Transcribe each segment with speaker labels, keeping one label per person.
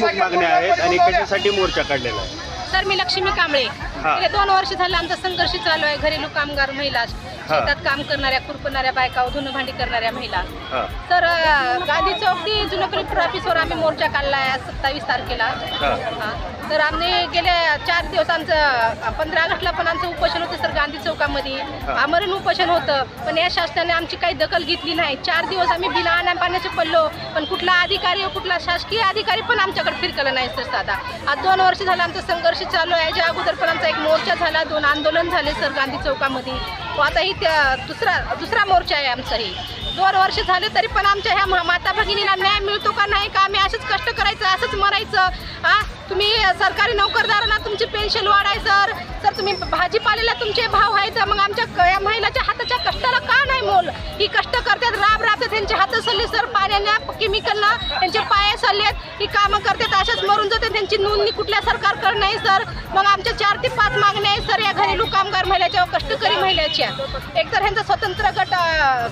Speaker 1: प्रमुख मागण्या आहेत आणि कशासाठी मोर्चा काढलेला आहे.
Speaker 2: सर मी लक्ष्मी कांबळे. गेले दोन वर्ष झालं आमचा संघर्ष चालू आहे. घरेलू कामगार महिला शेतात काम करणाऱ्या खुरपणाऱ्या बायका धुणं भांडी करणाऱ्या महिला.
Speaker 1: हां.
Speaker 2: तर अं, गांधी चौक ते जुनं कलेक्टर ऑफिसवर आम्ही मोर्चा काढला आहे सत्तावीस तारखेला.
Speaker 1: हां.
Speaker 2: हा. तर आम्ही गेले चार दिवस आमचं पंधरा ऑगस्टला पण आमचं उपोषण होतं सर गांधी चौकामध्ये. आमरण उपोषण होतं. पण या शासनाने आमची काही दखल घेतली नाही. चार दिवस आम्ही बिला आणा पाण्याचे पडलो. पण कुठला अधिकारी कुठला शासकीय अधिकारी पण आमच्याकडे फिरकलं नाही सर साधा. आज दोन वर्ष झालं आमचा संघर्ष चालू आहे. याच्या अगोदर पण आमचा एक मोर्चा झाला दोन आंदोलन झाले सर गांधी चौकामध्ये. व आता ही त्या- दुसरा दुसरा मोर्चा आहे आमचा ही दोन वर्ष झाले तरी पण आमच्या ह्या माता भगिनीला न्याय मिळतो का नाही? का आम्ही असंच कष्ट करायचं असंच मरायचं? हा तुम्ही सरकारी नोकरदारांना तुमची पेन्शन वाढाय सर. सर तुम्ही भाजीपाल्याला तुमचे भाव आहेत मग आमच्या या महिलाच्या हाताच्या कष्टाला का नाही मोल? ही कष्ट त्यांचे हात सल्ले सर पाण्याने केमिकलना त्यांचे पाय सल्लेत ही कामं करतात अशाच मरून जाते त्यांची नोंदणी कुठल्या सरकारकडे नाही सर. मग आमच्या चार ते पाच मागण्या आहेत सर या घरेलू कामगार महिलाच्या व कष्टकरी महिलाच्या. एकतर ह्यांचा स्वतंत्र गट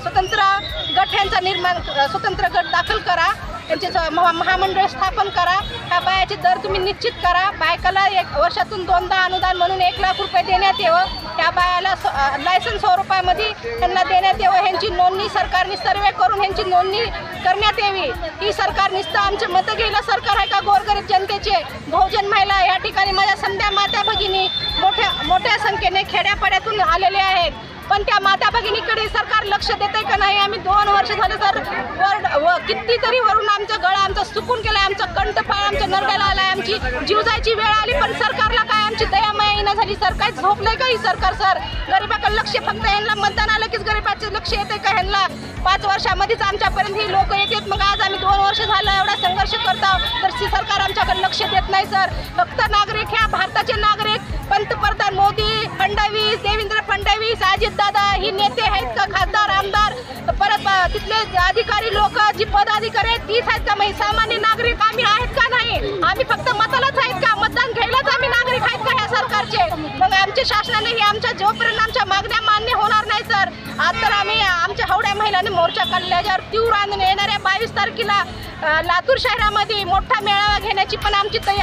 Speaker 2: स्वतंत्र गट ह्यांचा निर्माण स्वतंत्र गट दाखल करा. त्यांचे महामंडळ स्थापन करा. ह्या बायाचे दर तुम्ही निश्चित करा. बायकाला एक वर्षातून दोनदा अनुदान म्हणून एक लाख रुपये देण्यात यावं. ह्या बायाला स- लायसन्स स्वरूपामध्ये त्यांना देण्यात यावं. ह्यांची नोंदणी सरकारने सर्वे करून ह्यांची नोंदणी करण्यात यावी. ही सरकार निसतं आमचे मतं घ्यायला सरकार आहे का गोरगरीब जनतेचे? बहुजन महिला या ठिकाणी माझ्या संध्या माता भगिनी मोठ्या मोठ्या संख्येने खेड्यापाड्यातून आलेले आहेत. पण त्या माता भगिनीकडे सरकार लक्ष देते का नाही? आम्ही दोन वर्ष झाले सर वर व कितीतरी वरून आमचं गळा आमचं सुकून केला आमचं कंठ पाय आमच्या नरड्याला आला आमची जीव जायची वेळ आली पण सरकारला काय आमची दयामाया येणं झाली सर? काय झोपलंय का ही सरकार सर? गरीबाकडे लक्ष फक्त यांना मतदान आलं कीच गरीबाचे लक्ष येते का ह्यांना? पाच वर्षामध्येच आमच्यापर्यंत ही लोक येतात मग आज आम्ही दोन वर्ष झालं एवढा संघर्ष करतो तर सरकार आमच्याकडे लक्ष देत नाही सर. फक्त नागरिक ह्या भारताचे नागरिक पंतप्रधान मोदी फडणवीस देवेंद्र फडणवीस अजितदादा ही नेते आहेत का खासदार आमदार परत तिथले अधिकारी लोक जी पदाधिकारी आहेत तीच आहेत का? मग सामान्य नागरिक आम्ही आहेत का नाही? आम्ही फक्त मतालाच आहेत का? मतदान घ्यायलाच आम्ही नागरिक आहेत का ह्या सरकारचे? मग आमच्या शासनाने हे आमच्या जोपर्यंत आमच्या मागण्या मान्य होणार नाही सर आज तर आम्ही आमच्या हवड्या महिलांनी मोर्चा काढल्याच्यावर तीव्र आंदोलन येणाऱ्या बावीस तारखेला लातूर शहरामध्ये मोठा मेळावा घेण्याची पण आमची तयारी